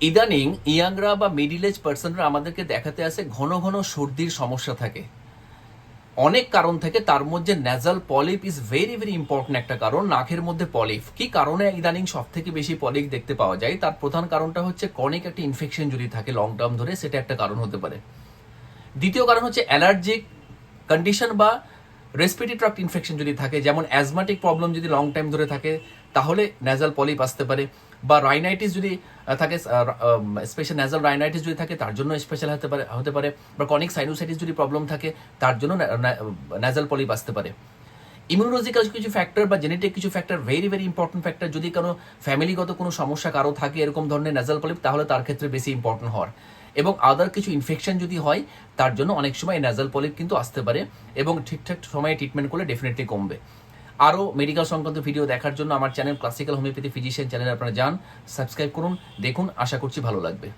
ইদানিং ইয়াংরা বা middle age পার্সনরা আমাদেরকে দেখাতে আসে ঘন ঘন সর্দির সমস্যা থাকে। অনেক কারণ থেকে, তার মধ্যে nasal polyp is very very important একটা কারণ, নাকের মধ্যে পলিপ কি কারণে ইদানিং সব থেকে বেশি পলিপ দেখতে পাওয়া যায়? তার প্রধান কারণটা হচ্ছে কনিক একটা ইনফেকশন যদি থাকে লং টার্ম ধরে, সেটা একটা কারণ হতে পারে। দ্বিতীয় কারণ হচ্ছে অ্যালার্জিক কন্ডিশন বা রেসপিরেটরি ট্রাক্ট ইনফেকশন যদি থাকে, যেমন অ্যাজমাটিক প্রবলেম যদি লং টাইম ধরে থাকে, তাহলে ন্যাজাল পলিপ আসতে পারে। বা রাইনাইটিস যদি থাকে স্পেশাল ন্যাজাল রাইনাইটিস যদি থাকে, তার জন্য স্পেশাল হতে পারে হতে পারে। বা কনিক সাইনোসাইটিস যদি প্রবলেম থাকে, তার জন্য ন্যাজাল পলিপ আসতে পারে। ইমিউনোলজিক্যাল কিছু ফ্যাক্টর বা জেনেটিক কিছু factor very very important factor যদি কোনো ফ্যামিলিগত কোনো সমস্যা কারও থাকে, এরকম ধরনের ন্যাজাল পলিপ তাহলে তার ক্ষেত্রে বেশি ইম্পর্টেন্ট হওয়ার। এবং আদার কিছু ইনফেকশন যদি হয়, তার জন্য অনেক সময় ন্যাজাল পলিপ কিন্তু আসতে পারে এবং ঠিকঠাক সময়ে ট্রিটমেন্ট করলে ডেফিনেটলি কমবে। আরও মেডিকেল সংক্রান্ত ভিডিও দেখার জন্য আমার channel classical homeopathy physician channel আপনারা যান সাবস্ক্রাইব করুন, দেখুন, আশা করছি ভালো লাগবে।